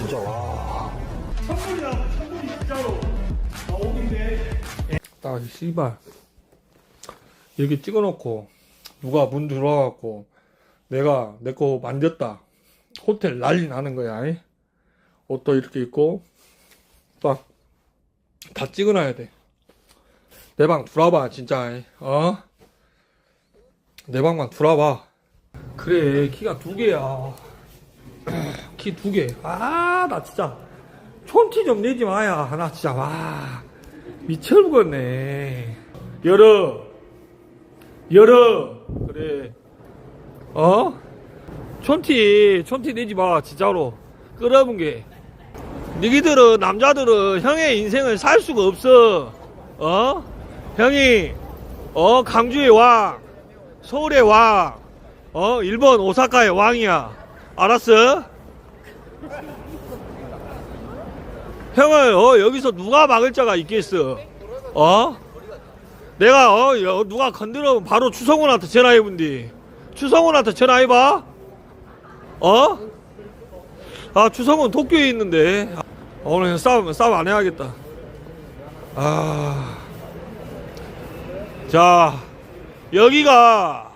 진짜 와. 천불이랑 천불이 진짜로 아 오긴데 아 씨발 이렇게 찍어놓고 누가 문 들어와갖고 내가 내 거 만졌다 호텔 난리 나는 거야 이? 옷도 이렇게 입고 딱 다 찍어놔야 돼 내 방 들어와봐 진짜 이. 어? 내 방만 들어와봐 그래 키가 두 개야 키 두 개. 아, 나 진짜 촌티 좀 내지 마야. 나 진짜 와 미쳐버렸네. 열어, 열어. 그래. 어? 촌티, 촌티 내지 마. 진짜로. 끌어본 게. 니기들은 남자들은 형의 인생을 살 수가 없어. 어? 형이 어 강주의 왕, 서울의 왕, 어 일본 오사카의 왕이야. 알았어? 형을 어 여기서 누가 막을 자가 있겠어? 어? 내가 어 여- 누가 건드려면 바로 추성훈한테 전화해본디. 추성훈한테 전화해봐. 어? 아 추성훈 도쿄에 있는데 아, 오늘 싸움 싸움 안 해야겠다. 아. 자 여기가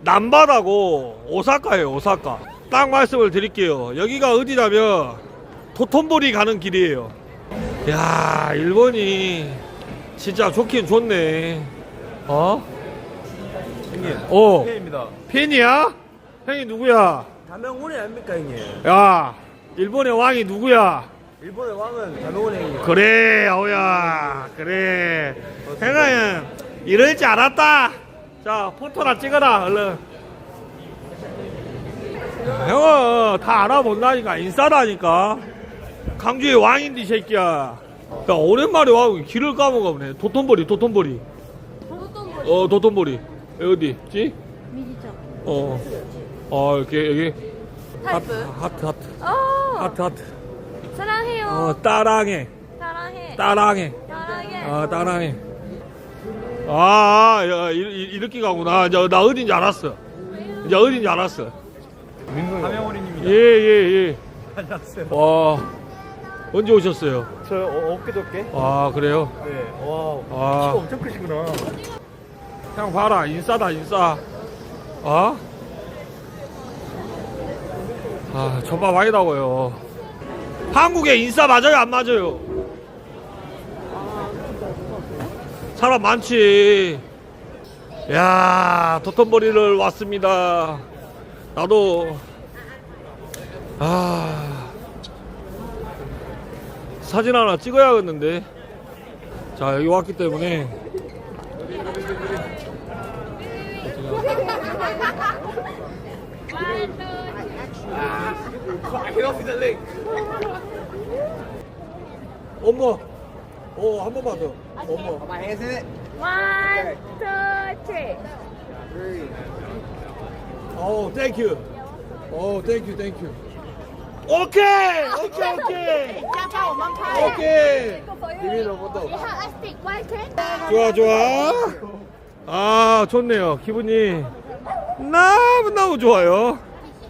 남바다고 오사카예요 오사카 딱 말씀을 드릴게요 여기가 어디냐면 도톤보리 가는 길이에요 야 일본이 진짜 좋긴 좋네 어? 형님. 어 팬입니다. 팬이야? 형이 누구야? 담양훈이 아닙니까 형님? 야 일본의 왕이 누구야? 일본의 왕은 담양훈 형님. 그래 어우야 그래 형은 이럴 줄 알았다 자 포토나 찍어라 얼른 형은 다 알아본다니까 인싸다니까 강주의 왕인데 이 새끼야 야 오랜만에 와 길을 까먹었네 도톤보리 도톤보리 어 도톤보리 여기 어디지? 미리죠. 어, 어 이렇게 여기 하트 타이프. 하트 하트 어, 하트 하트 사랑해요. 어 따랑해 사랑해. 따랑해 사랑해. 아, 따라해. 아, 야, 이, 이, 이렇게 가구나. 나 어딘지 알았어. 이제 어딘지 알았어. 담양훈입니다. 예, 예, 예. 안녕하세요. 와, 언제 오셨어요? 저 어, 엊그저께? 아, 그래요? 네. 와. 아. 키가 엄청 크시구나. 형 봐라. 인싸다, 인싸. 어? 아, 저밥 아니다고요. 한국에 인싸 맞아요, 안 맞아요? 사람 많지. 야, 도톤보리를 왔습니다. 나도, 아, 사진 하나 찍어야겠는데. 자, 여기 왔기 때문에. 엄마, 어, 한 번만 더. 엄마. One, two, three. 어, 땡큐. 어, 땡큐, 땡큐. 오케이, 오케이, 오케이. 加帮我们拍。 오케이. 你好，Astic White。 좋아, 좋아. 아, 좋네요. 기분이 너무너무 좋아요.